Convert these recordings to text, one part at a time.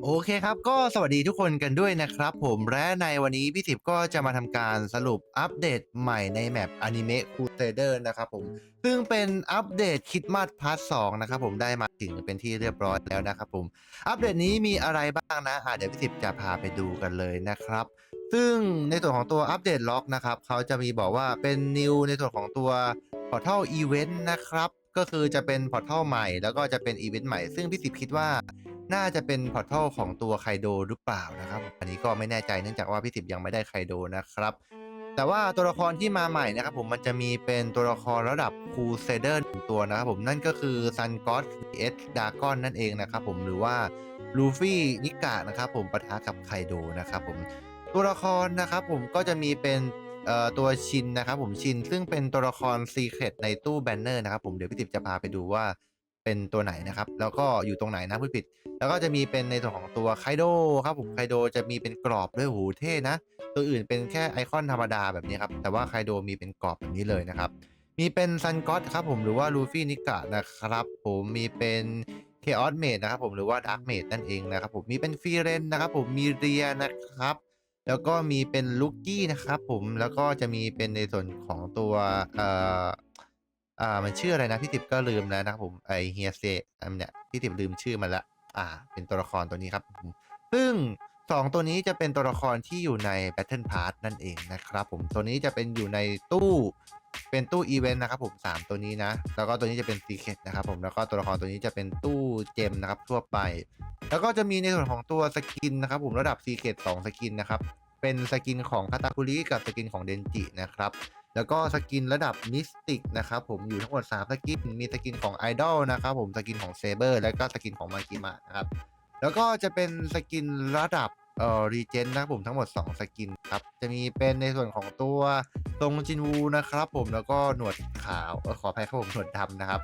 โอเคครับ ก็สวัสดีทุกคนกันด้วยนะครับผมและในวันนี้พี่สิบก็จะมาทำการสรุปอัปเดตใหม่ในแมปอนิเมะคูเ a เดอร์นะครับผม ซึ่งเป็นอัปเดตคิดมาสพาร์ทสองนะครับผมได้มาถึงเป็นที่เรียบร้อยแล้วนะครับผม อัปเดตนี้มีอะไรบ้างนะอะเดี๋ยวพี่สิบจะพาไปดูกันเลยนะครับ ซึ่งในส่วนของตัวอัปเดตล็อกนะครับเขาจะมีบอกว่าเป็นนิวในส่วนของตัวพอร์ทัลอีเวนต์นะครับก็คือจะเป็นพอร์ทัลใหม่แล้วก็จะเป็นอีเวนต์ใหม่ ซึ่งพี่สิบคิดว่า น่าจะเป็นพอร์ทัลของตัวไคโดหรือเปล่านะครับ อันนี้ก็ไม่แน่ใจเนื่องจากว่าพี่สิบยังไม่ได้ไคโดนะครับ แต่ว่าตัวละครที่มาใหม่นะครับผมมันจะมีเป็นตัวละครระดับคูเซเดอร์ตัวนะครับผมนั่นก็คือซันก็อตเอสดากอนนั่นเองนะครับผมหรือว่าลูฟี่นิกะนะครับผมปะทะกับไคโดนะครับผมตัวละครนะครับผมก็จะมีเป็นเอ่อตัวชินนะครับผมชินซึ่งเป็นตัวละครซีเครตในตู้แบนเนอร์นะครับผมเดี๋ยวพี่ติบจะพาไปดูว่า เป็นตัวไหนนะครับ แล้วก็อยู่ตรงไหนนะผู้ผิด แล้วก็จะมีเป็นในส่วนของตัวไคโดครับผมไคโดจะมีเป็นกรอบด้วยหูเท่นะ ตัวอื่นเป็นแค่ไอคอนธรรมดาแบบนี้ครับ แต่ว่าไคโดมีเป็นกรอบแบบนี้เลยนะครับ มีเป็นซันก็อตครับผมหรือว่าลูฟี่นิกะนะครับผมมีเป็นเคออสเมดนะครับผมหรือว่าดาร์กเมดนั่นเองนะครับผมมีเป็นฟีเรนนะครับผมมีเรียนะครับแล้วก็มีเป็นลูกกี้นะครับผมแล้วก็จะมีเป็นในส่วนของตัวเอ่อ อ่ามันชื่ออะไรนะพี่ติบก็ลืมแล้วนะครับผมไอเฮียเซอันเนี่ยพี่ติบลืมชื่อมันละอ่า เป็นตัวละครตัวนี้ครับผมซึ่ง2ตัวนี้จะเป็นตัวละครที่อยู่ใน Battle Pass นั่นเองนะครับผมตัวนี้จะเป็นอยู่ในตู้เป็นตู้อีเวนต์นะครับผม3 ตัวนี้นะ แล้วก็ตัวนี้จะเป็น Secret นะครับผมแล้วก็ตัวละครตัวนี้จะเป็นตู้เจมนะครับทั่วไป แล้วก็จะมีในส่วนของตัวสกินนะครับผมระดับ Secret 2สกินนะครับเป็นสกินของคาตาคุริกับสกินของเดนจินะครับ แล้วก็สกินระดับมิสติกนะครับผมอยู่ทั้งหมด 3 สกิน มีสกินของไอดอลนะครับผมสกินของเซเบอร์แล้วก็สกินของมากิมะนะครับ แล้วก็จะเป็นสกินระดับเอ่อรีเจนนะครับผมทั้งหมด 2 สกินครับ จะมีเป็นในส่วนของตัวตรงจินวูนะครับผมแล้วก็หนวดขาวเออขออภัยครับผมหนวดดำนะครับ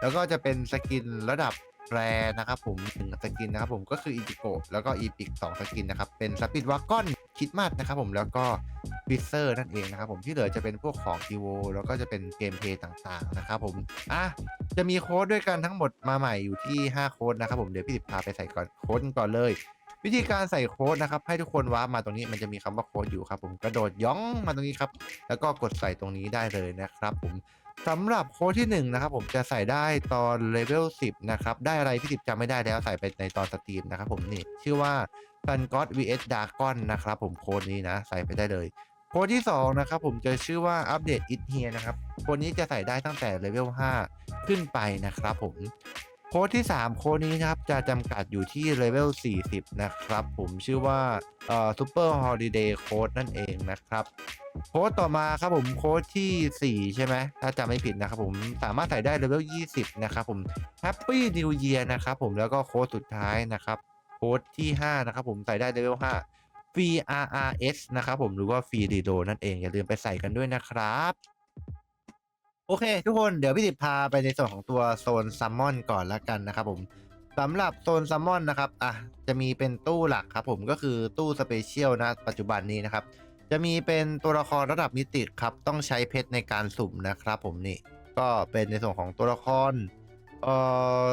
แล้วก็จะเป็นสกินระดับแรนะครับผมหนึ่งสกินนะครับผมก็คืออิจิโกะแล้วก็อีพิกสองสกินนะครับเป็นสปิดวากอน คิดมาสนะครับผมแล้วก็ฟิเซอร์นั่นเองนะครับผมที่เหลือจะเป็นพวกของอีโวแล้วก็จะเป็นเกมเพย์ต่างๆนะครับผมอะจะมีโค้ดด้วยกันทั้งหมดมาใหม่อยู่ที่ 5 โค้ดนะครับผมเดี๋ยวพี่ติบพาไปใส่ก่อนโค้ดก่อนเลย วิธีการใส่โค้ดนะครับให้ทุกคนว้ามาตรงนี้มันจะมีคำว่าโค้ดอยู่ครับผมกระโดดย่องมาตรงนี้ครับแล้วก็กดใส่ตรงนี้ได้เลยนะครับผมสำหรับโค้ดที่1นะครับผมจะใส่ได้ตอนเลเวล10นะครับได้อะไรพี่ติบจำไม่ได้แล้วใส่ไปในตอนสตรีมนะครับผมนี่ชื่อว่า Sun God vs Dragon นะครับผมโค้ดนี้นะ ใส่ไปได้เลยโค้ดที่ 2 นะครับผมจะชื่อว่าอัปเดต It Here นะครับโค้ดนี้จะใส่ได้ตั้งแต่เลเวล5 ขึ้นไปนะครับผมโค้ดที่ 3 โค้ดนี้นะครับจะจำกัดอยู่ที่เลเวล40 นะครับผมชื่อว่าเอ่อ Super Holiday Code นั่นเองนะครับโค้ดต่อมาครับผมโค้ดที่ 4 ใช่ไหมถ้าจำไม่ผิดนะครับผมสามารถใส่ได้เลเวล20 นะครับผม Happy New Year นะครับผมแล้วก็โค้ดสุดท้ายนะครับ โค้ดที่ 5 นะครับผมใส่ได้เลเวล5 Free RRS นะครับผมหรือว่า Free Redo นั่นเอง อย่าลืมไปใส่กันด้วยนะครับ โอเค ทุกคนเดี๋ยวพี่ติดพาไปในส่วนของตัวโซนซัมมอนก่อนละกันนะครับผมสำหรับโซนซัมมอนนะครับอะจะมีเป็นตู้หลักครับผมก็คือตู้สเปเชียลนะปัจจุบันนี้นะครับ จะมีเป็นตัวละครระดับมิติครับ ต้องใช้เพชรในการสุ่มนะครับผมนี่ก็เป็นในส่วนของตัวละคร เอ่อ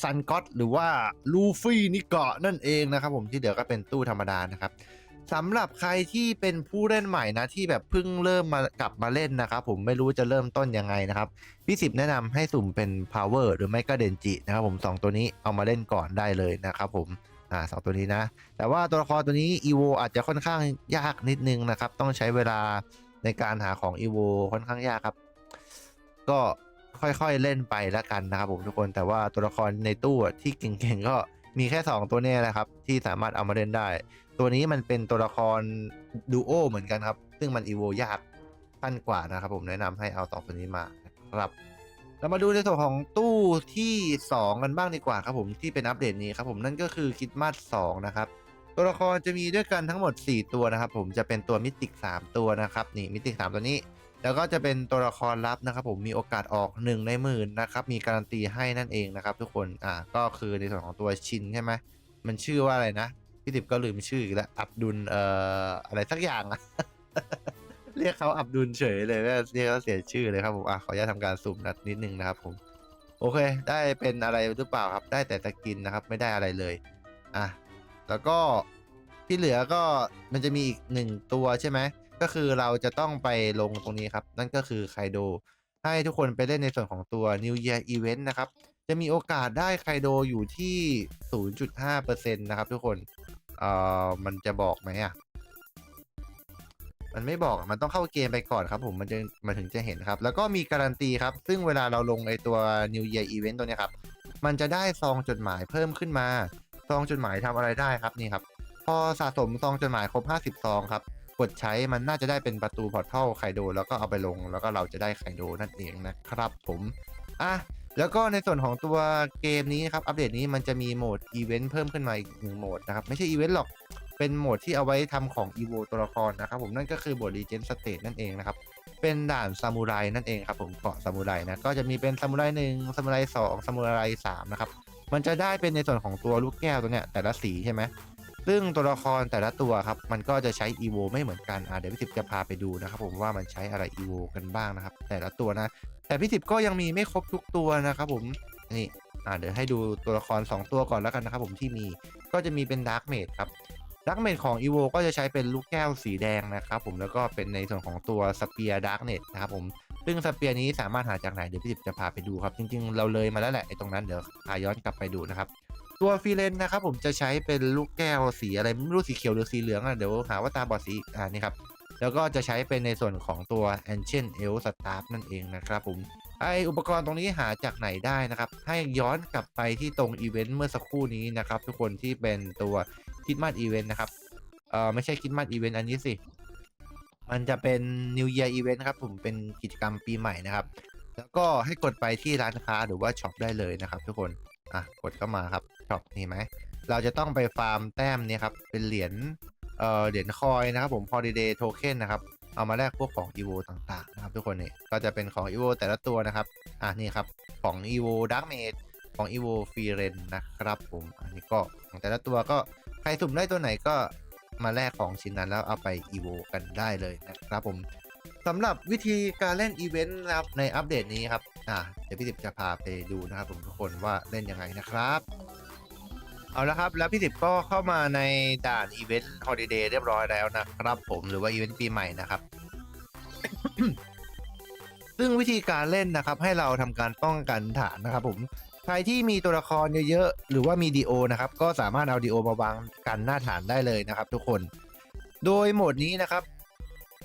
ซันก็ตหรือว่าลูฟี่นิเกาะนั่นเองนะครับผมที่เหลือก็เป็นตู้ธรรมดานะครับสำหรับใครที่เป็นผู้เล่นใหม่นะที่แบบเพิ่งเริ่มมากลับมาเล่นนะครับผมไม่รู้จะเริ่มต้นยังไงนะครับพี่สิบแนะนำให้สุ่มเป็น power หรือไม่ก็เดนจินะครับผมสองตัวนี้เอามาเล่นก่อนได้เลยนะครับผมอ่าสองตัวนี้นะ แต่ว่าตัวละครตัวนี้ EVO อาจจะค่อนข้างยากนิดนึงนะครับ ต้องใช้เวลาในการหาของ EVO ค่อนข้างยากครับ ก็ ค่อยๆเล่นไปแล้วกันนะครับผมทุกคนแต่ว่าตัวละครในตู้ที่เก่งๆก็มีแค่ 2 ตัวนี้แหละครับ ที่สามารถเอามาเล่นได้ ตัวนี้มันเป็นตัวละครดูโอเหมือนกันครับ ซึ่งมันอีโวยากขั้นกว่านะครับผมแนะนำให้เอาสองตัวนี้มาครับเรามาดูในส่วนของตู้ที่ 2 กันบ้างดีกว่าครับผมที่เป็นอัปเดตนี้ครับผมนั่นก็คือคิดมาส2นะครับตัวละครจะมีด้วยกันทั้งหมด 4 ตัวนะครับผมจะเป็นตัวมิติก 3 ตัวนะครับนี่มิติก 3 ตัวนี้ แล้วก็จะเป็นตัวละครลับนะครับ ผมมีโอกาสออก1ในหมื่นนะครับ มีการันตีให้นั่นเองนะครับ ทุกคนอ่าก็คือในส่วนของตัวชินใช่ไหมมันชื่อว่าอะไรนะพี่ติบก็ลืมชื่ออีกแล้วอับดุลเอ่ออะไรสักอย่างอะเรียกเขาอับดุลเฉยเลยไม่เรียกเขาเสียชื่อเลยครับผมอะขออนุญาตทำการสุ่มนัดนิดนึงนะครับผมโอเค ได้เป็นอะไรหรือเปล่าครับ ได้แต่สกินนะครับ ไม่ได้อะไรเลยอะแล้วก็ที่เหลือก็มันจะมีอีกหนึ่งตัวใช่ไหม ก็คือเราจะต้องไปลงตรงนี้ครับ นั่นก็คือไคโด ให้ทุกคนไปเล่นในส่วนของตัว New Year Event นะครับ จะมีโอกาสได้ไคโดอยู่ที่ 0.5%นะครับทุกคนเอ่อมันจะบอกไหมอะมันไม่บอกมันต้องเข้าเกมไปก่อนครับผมมันจะมันถึงจะเห็นครับ แล้วก็มีการันตีครับ ซึ่งเวลาเราลงไอตัว New Year Event ตัวนี้ครับ มันจะได้ซองจดหมายเพิ่มขึ้นมา ซองจดหมายทำอะไรได้ครับนี่ครับ พอสะสมซองจดหมายครบ 50 ซองครับ กดใช้มันน่าจะได้เป็นประตูพอร์ทัลไคโดแล้วก็เอาไปลง แล้วก็เราจะได้ไคโดนั่นเองนะครับผมอะแล้วก็ในส่วนของตัวเกมนี้นะครับอัปเดตนี้มันจะมีโหมดอีเวนต์เพิ่มขึ้นมาอีกหนึ่งโหมดนะครับ ไม่ใช่อีเวนต์หรอกเป็นโหมดที่เอาไว้ทำของอีโวตัวละครนะครับผมนั่นก็คือบทรีเจนสเตทนั่นเองนะครับเป็นด่านซามูไรนั่นเองครับผมเกาะซามูไรนะก็จะมีเป็นซามูไรหนึ่งซามูไรสองซามูไรสามนะครับมันจะได้เป็นในส่วนของตัวลูกแก้วตัวเนี้ยแต่ละสีใช่ไหม ซึ่งตัวละครแต่ละตัวครับ มันก็จะใช้อีโวไม่เหมือนกันอ่าเดี๋ยวพี่สิบจะพาไปดูนะครับ ผมว่ามันใช้อะไรอีโวกันบ้างนะครับ แต่ละตัวนะ แต่พี่สิบก็ยังมีไม่ครบทุกตัวนะครับผมนี่อ่าเดี๋ยวให้ดูตัวละคร 2 ตัวก่อนแล้วกันนะครับผมที่มีก็จะมีเป็นดาร์กเมดครับดาร์กเมดของอีโวก็จะใช้เป็นลูกแก้วสีแดงนะครับผมแล้วก็เป็นในส่วนของตัวสเปียร์ดาร์กเนตนะครับผมซึ่งสเปียร์นี้สามารถหาจากไหนเดี๋ยวพี่สิบจะพาไปดูครับ จริงๆ เราเลยมาแล้วแหละไอ้ตรงนั้นเดี๋ยวพาย้อนกลับไปดูนะครับ ตัวฟีเลนนะครับผมจะใช้เป็นลูกแก้วสีอะไรไม่รู้สีเขียวหรือสีเหลืองอะเดี๋ยวหาว่าตาบอดสีอ่านี่ครับแล้วก็จะใช้เป็นในส่วนของตัว Ancient e l f Staff นั่นเองนะครับผมไออุปกรณ์ตรงนี้หาจากไหนได้นะครับ ให้ย้อนกลับไปที่ตรงอีเวนต์เมื่อสักครู่นี้นะครับ ทุกคนที่เป็นตัวคิดมา s อีเวนต์นะครับเออไม่ใช่คิดมา s อีเวนต์อันนี้สิ มันจะเป็น New Year Event ครับผมเป็นกิจกรรมปีใหม่นะครับ แล้วก็ให้กดไปที่ร้านค้าหรือว่าช็อปได้เลยนะครับ ทุกคนอะกดเข้ามาครับ ช็อปนี่ไหม เราจะต้องไปฟาร์มแต้มเนี่ยครับ เป็นเหรียญ เอ่อ เหรียญคอยนะครับผม Holiday Token นะครับ เอามาแลกพวกของ EVO ต่างๆ นะครับทุกคนนี่ ก็จะเป็นของ EVO แต่ละตัวนะครับ อะนี่ครับ ของ EVO Dark Mage ของ EVO f r e e r e n นะครับผม อันนี้ก็ของแต่ละตัวก็ใครสุ่มได้ตัวไหนก็มาแลกของชิ้นนั้นแล้วเอาไป EVO กันได้เลยนะครับผมสำหรับวิธีการเล่นอีเวนต์นะครับในอัปเดตนี้ครับ อะเดี๋ยวพี่สิบจะพาไปดูนะครับผมทุกคนว่าเล่นยังไงนะครับ เอาละครับ แล้วพี่สิบก็เข้ามาในด่านอีเวนต์ฮอลิเดย์เรียบร้อยแล้วนะครับผมหรือว่าอีเวนต์ปีใหม่นะครับ ซึ่งวิธีการเล่นนะครับ ให้เราทำการป้องกันฐานนะครับ ผมใครที่มีตัวละครเยอะๆหรือว่ามีดีโอนะครับ ก็สามารถเอาดีโอมาวางกันหน้าฐานได้เลยนะครับ ทุกคน โดยโหมดนี้นะครับ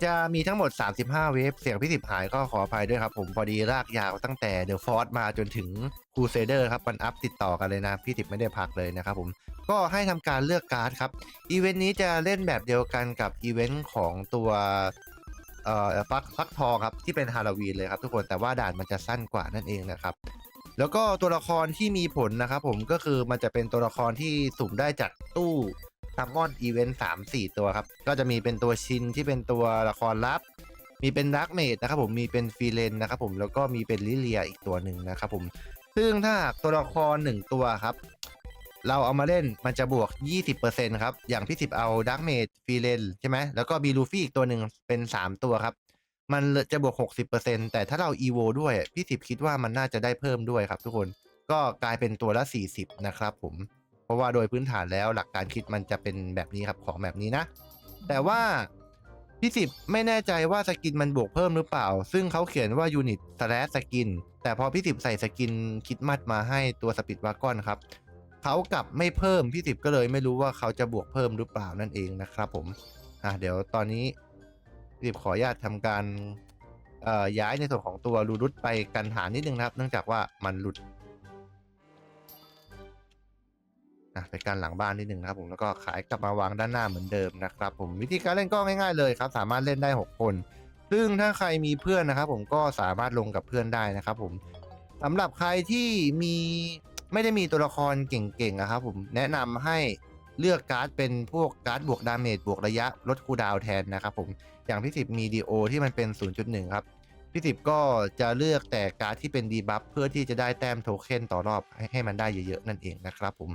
จะมีทั้งหมด 35 เวฟ เสียงพี่สิบหายก็ขออภัยด้วยครับ ผมพอดีลากยาวตั้งแต่เดอะฟอร์มาจนถึงคูเซเดอร์ครับมันอัพติดต่อกันเลยนะ พี่สิบไม่ได้พักเลยนะครับผม ก็ให้ทำการเลือกการ์ดครับ อีเวนต์นี้จะเล่นแบบเดียวกันกับอีเวนต์ของตัวเอ่อฟักฟักทองครับ ที่เป็นฮาโลวีนเลยครับทุกคนแต่ว่าด่านมันจะสั้นกว่านั่นเองนะครับแล้วก็ตัวละครที่มีผลนะครับผมก็คือมันจะเป็นตัวละครที่สุ่มได้จากตู้ ซัมมอนอีเวนต์สามสี่ตัวครับ ก็จะมีเป็นตัวชินที่เป็นตัวละครลับ มีเป็นดักเมดนะครับผมมีเป็นฟีเลนนะครับผมแล้วก็มีเป็นลิเลียอีกตัวหนึ่งนะครับผม ซึ่งถ้าหากตัวละครหนึ่งตัวครับ เราเอามาเล่นมันจะบวก 20%ครับ อย่างพี่สิบเอาดักเมดฟีเลนใช่ไหมแล้วก็มีลูฟี่อีกตัวหนึ่งเป็น 3 ตัวครับมันจะบวก 60%แต่ถ้าเรา EVO ด้วย พี่สิบคิดว่ามันน่าจะได้เพิ่มด้วยครับทุกคน ก็กลายเป็นตัวละ 40 นะครับผม ราะว่าโดยพื้นฐานแล้วหลักการคิดมันจะเป็นแบบนี้ครับของแบบนี้นะ แต่ว่าพี่สิบไม่แน่ใจว่าสกินมันบวกเพิ่มหรือเปล่า ซึ่งเขาเขียนว่ายูนิตสแลสกินแต่พอพี่สิบใส่สกินคิดมัดมาให้ตัวสปิดวากอนครับเขากลับไม่เพิ่มพี่สิบก็เลยไม่รู้ว่าเขาจะบวกเพิ่มหรือเปล่านั่นเองนะครับผมอะเดี๋ยวตอนนี้พี่สิบขออนุญาตทำการเอ่อย้ายในส่วนของตัวรูรุตไปกันฐานนิดนึงนะครับ เนื่องจากว่ามันหลุด อะไปกันหลังบ้านนิดนึงนะครับผมแล้วก็ขายกลับมาวางด้านหน้าเหมือนเดิมนะครับผมวิธีการเล่นก็ง่ายๆเลยครับ สามารถเล่นได้ 6 คน ซึ่งถ้าใครมีเพื่อนนะครับ ผมก็สามารถลงกับเพื่อนได้นะครับ ผมสำหรับใครที่มีไม่ได้มีตัวละครเก่งๆนะครับผมแนะนำให้เลือกการ์ดเป็นพวกการ์ดบวกดาเมจบวกระยะลดคูดาวแทนนะครับผมอย่างพี่สิบมีดีโอที่มันเป็น 0.1 ครับพี่สิบก็จะเลือกแต่การ์ดที่เป็นดีบัฟเพื่อที่จะได้แต้มโทเค็นต่อรอบให้มันได้เยอะๆนั่นเองนะครับผม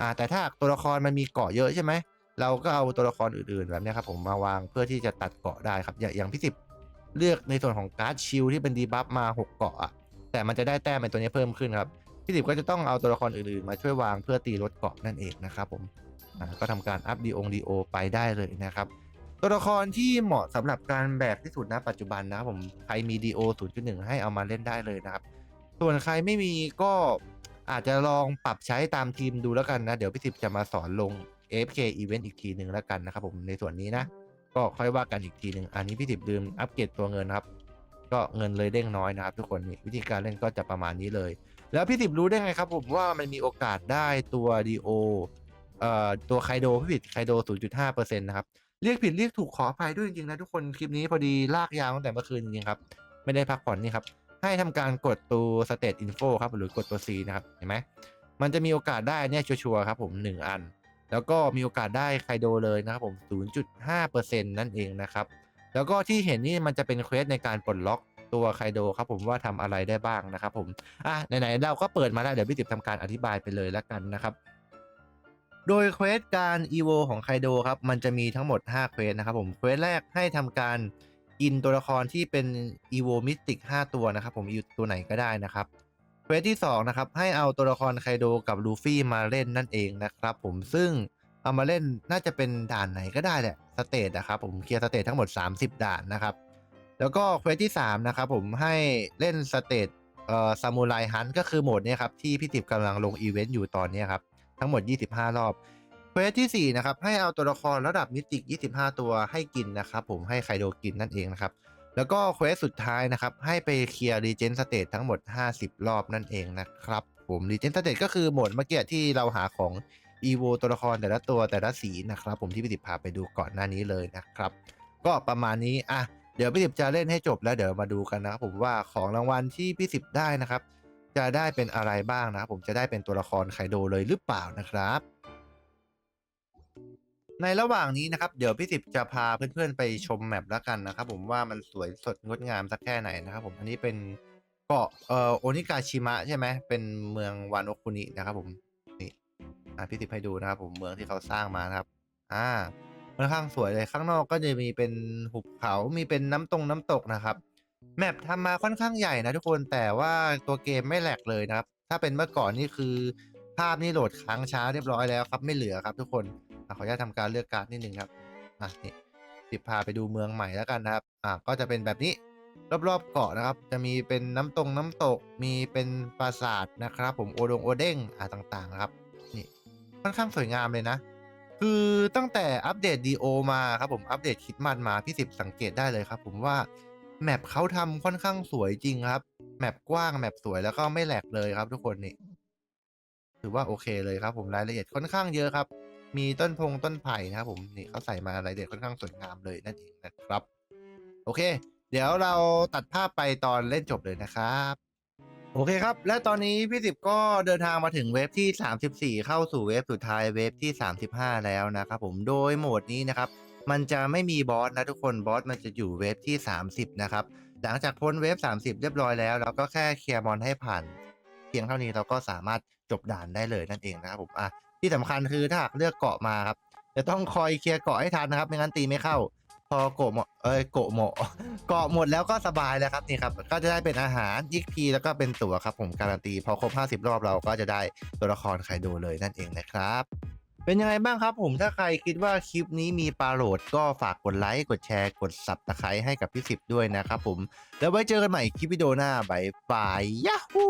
อ่าแต่ถ้าตัวละครมันมีเกาะเยอะใช่ไหมเราก็เอาตัวละครอื่นๆแบบนี้ครับผมมาวางเพื่อที่จะตัดเกาะได้ครับ อย่างพี่สิบเลือกในส่วนของการ์ดชิลที่เป็นดีบัฟมาหกเกาะอะแต่มันจะได้แต้มเป็นตัวนี้เพิ่มขึ้นครับพี่สิบก็จะต้องเอาตัวละครอื่นๆ มาช่วยวางเพื่อตีลดเกาะนั่นเองนะครับผมอ่าก็ทำการอัพดีองดีโอไปได้เลยนะครับตัวละครที่เหมาะสำหรับการแบกที่สุดณปัจจุบันนะครับผมใครมี DO 0.1ให้เอามาเล่นได้เลยนะครับ ส่วนใครไม่มีก็ อาจจะลองปรับใช้ตามทีมดูแล้วกันนะ เดี๋ยวพี่สิบจะมาสอนลง AFK Event อีกทีหนึ่งแล้วกันนะครับผมในส่วนนี้นะ ก็ค่อยว่ากันอีกทีหนึ่งอันนี้พี่สิบลืมอัปเกรดตัวเงินครับ ก็เงินเลยเด้งน้อยนะครับ ทุกคนนี่วิธีการเล่นก็จะประมาณนี้เลย แล้วพี่สิบรู้ได้ไงครับผมว่ามันมีโอกาสได้ตัว DO เอ่อตัวไคโดพี่ผิดไคโด 0.5%นะครับเรียกผิดเรียกถูกขออภัยด้วยจริงๆนะทุกคนคลิปนี้พอดีลากยาวตั้งแต่เมื่อคืนจริงๆครับไม่ได้พักผ่อนนี่ครับ ให้ทำการกดตัว state info ครับ หรือกดตัว C นะครับ เห็นไหมมันจะมีโอกาสได้เนี่ยชัวร์ครับผม 1 อัน แล้วก็มีโอกาสได้ไคโดเลยนะครับผม 0.5%นั่นเองนะครับ แล้วก็ที่เห็นนี่มันจะเป็นเควสในการปลดล็อกตัวไคโดครับผมว่าทำอะไรได้บ้างนะครับผม อะไหนๆเราก็เปิดมาแล้ว เดี๋ยวพี่ติบทำการอธิบายไปเลยแล้วกันนะครับโดยเควสการ EVO ของไคโดครับ มันจะมีทั้งหมด 5 เควสนะครับผม เควสแรกให้ทำการ กินตัวละครที่เป็น EVO Mystic 5ตัวนะครับผมอยู่ตัวไหนก็ได้นะครับเควสที่2นะครับให้เอาตัวละครไคโดกับลูฟี่มาเล่นนั่นเองนะครับผมซึ่งเอามาเล่นน่าจะเป็นด่านไหนก็ได้แหละสเตทนะครับผมเคลียร์สเตททั้งหมด 30 ด่านนะครับ แล้วก็เควสที่3นะครับผมให้เล่นสเตทเอ่อซามูไรฮันก็คือโหมดเนี้ยครับที่พี่ติบกำลังลงอีเวนต์อยู่ตอนนี้ครับทั้งหมด 25 รอบ ควสที่ 4 นะครับ ให้เอาตัวละครระดับมิติ25 ตัวให้กินนะครับ ผมให้ไคโดกินนั่นเองนะครับ แล้วก็เควสสุดท้ายนะครับ ให้ไปเคลียร์รีเจนสเตททั้งหมด 50 รอบนั่นเองนะครับ ผมรีเจนสเตทก็คือโหมดเมื่อกี้ที่เราหาของ e v o ตัวละครแต่ละตัวแต่ละสีนะครับ ผมที่พี่ติบพาไปดูก่อนหน้านี้เลยนะครับ ก็ประมาณนี้อะเดี๋ยวพี่สิบจะเล่นให้จบแล้วเดี๋ยวมาดูกันนะครับผมว่าของรางวัลที่พี่สิบได้นะครับ จะได้เป็นอะไรบ้างนะครับผมจะได้เป็นตัวละครไคโดเลยหรือเปล่านะครับ ในระหว่างนี้นะครับ เดี๋ยวพี่สิบจะพาเพื่อนๆไปชมแมปแล้วกันนะครับ ผมว่ามันสวยสดงดงามสักแค่ไหนนะครับ ผมอันนี้เป็นเกาะเอ่อโอนิกาชิมะใช่ไหมเป็นเมืองวานโอคุนินะครับ ผมนี่อะพี่สิบให้ดูนะครับ ผมเมืองที่เขาสร้างมานะครับ อ่าค่อนข้างสวยเลยข้างนอกก็จะมีเป็นหุบเขามีเป็นน้ำตรงน้ำตกนะครับแมปทำมาค่อนข้างใหญ่นะทุกคนแต่ว่าตัวเกมไม่แหลกเลยนะครับ ถ้าเป็นเมื่อก่อนนี่คือภาพนี่โหลดค้างช้าเรียบร้อยแล้วครับไม่เหลือครับทุกคน ขออนุญาตทำการเลือกการ์ดนิดนึงครับอะนี่สิบพาไปดูเมืองใหม่แล้วกันนะครับอะก็จะเป็นแบบนี้รอบๆเกาะนะครับ จะมีเป็นน้ำตรงน้ำตกมีเป็นปราสาทนะครับ ผมโอดงโอเด้งอะต่างๆครับนี่ค่อนข้างสวยงามเลยนะ คือตั้งแต่อัปเดต DO มาครับผมอัปเดตคิดมันมาพี่สิบสังเกตได้เลยครับ ผมว่าแมปเขาทำค่อนข้างสวยจริงครับแมปกว้างแมปสวยแล้วก็ไม่แหลกเลยครับ ทุกคนนี่ถือว่าโอเคเลยครับ ผมรายละเอียดค่อนข้างเยอะครับ มีต้นพงต้นไผ่นะครับผมนี่เขาใส่มารายละเอียดค่อนข้างสวยงามเลยนั่นเองนะครับ โอเค เดี๋ยวเราตัดภาพไปตอนเล่นจบเลยนะครับ โอเคครับ และตอนนี้พี่สิบก็เดินทางมาถึงเวฟที่ 34 เข้าสู่เวฟสุดท้ายเวฟที่ 35 แล้วนะครับผมโดยโหมดนี้นะครับ มันจะไม่มีบอสนะทุกคนบอสมันจะอยู่เวฟที่ 30 นะครับหลังจากพ้นเวฟ 30 เรียบร้อยแล้วเราก็แค่เคลียร์มอนให้ผ่าน เพียงเท่านี้เราก็สามารถจบด่านได้เลยนั่นเองนะครับผมอะ ที่สำคัญคือถ้าหากเลือกเกาะมาครับจะต้องคอยเคลียร์เกาะให้ทันนะครับ ไม่งั้นตีไม่เข้า พอโกะหมดเอ้ยโกะหมดเกาะหมดแล้วก็สบายแล้วครับนี่ครับก็จะได้เป็นอาหาร XP แล้วก็เป็นตั๋วครับผมการันตีพอครบ 50 รอบเราก็จะได้ตัวละครไคโดเลยนั่นเองนะครับเป็นยังไงบ้างครับผมถ้าใครคิดว่าคลิปนี้มีปลาโหลดก็ฝากกดไลค์กดแชร์กดสับตะไคร้ให้กับพี่สิบด้วยนะครับผม แล้วไว้เจอกันใหม่คลิปวิดีโอหน้าบายบายยาฮู